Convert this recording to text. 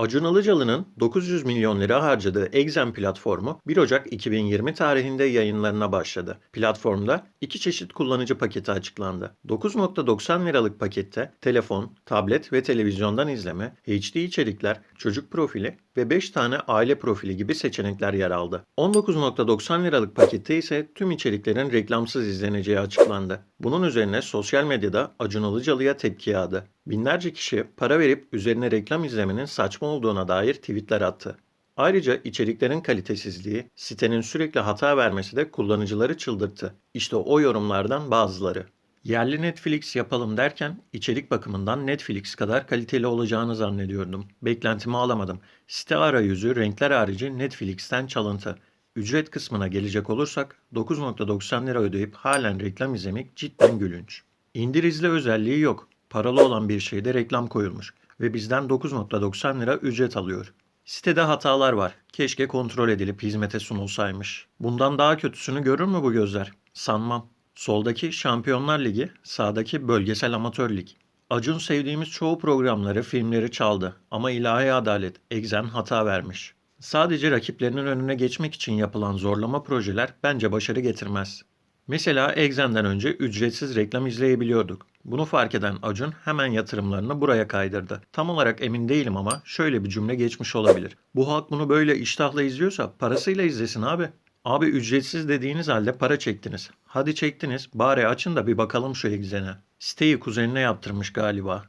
Acun Ilıcalı'nın 900 milyon lira harcadığı Exen platformu 1 Ocak 2020 tarihinde yayınlarına başladı. Platformda iki çeşit kullanıcı paketi açıklandı. 9.90 liralık pakette telefon, tablet ve televizyondan izleme, HD içerikler, çocuk profili ve 5 tane aile profili gibi seçenekler yer aldı. 19.90 liralık pakette ise tüm içeriklerin reklamsız izleneceği açıklandı. Bunun üzerine sosyal medyada Acun Ilıcalı'ya tepki yağdı. Binlerce kişi para verip üzerine reklam izlemenin saçma olduğuna dair tweetler attı. Ayrıca içeriklerin kalitesizliği, sitenin sürekli hata vermesi de kullanıcıları çıldırttı. İşte o yorumlardan bazıları. Yerli Netflix yapalım derken içerik bakımından Netflix kadar kaliteli olacağını zannediyordum. Beklentimi alamadım. Site arayüzü renkler harici Netflix'ten çalıntı. Ücret kısmına gelecek olursak 9.90 lira ödeyip halen reklam izlemek cidden gülünç. İndir izle özelliği yok. Paralı olan bir şeyde reklam koyulmuş ve bizden 9.90 lira ücret alıyor. Sitede hatalar var. Keşke kontrol edilip hizmete sunulsaymış. Bundan daha kötüsünü görür mü bu gözler? Sanmam. Soldaki Şampiyonlar Ligi, sağdaki Bölgesel Amatör Lig. Acun sevdiğimiz çoğu programları, filmleri çaldı ama ilahi adalet, Exen hata vermiş. Sadece rakiplerinin önüne geçmek için yapılan zorlama projeler bence başarı getirmez. Mesela Exen'den önce ücretsiz reklam izleyebiliyorduk. Bunu fark eden Acun hemen yatırımlarını buraya kaydırdı. Tam olarak emin değilim ama şöyle bir cümle geçmiş olabilir. Bu halk bunu böyle iştahla izliyorsa parasıyla izlesin abi. Abi ücretsiz dediğiniz halde para çektiniz. Hadi çektiniz bari açın da bir bakalım şu Exen'e. Siteyi kuzenine yaptırmış galiba.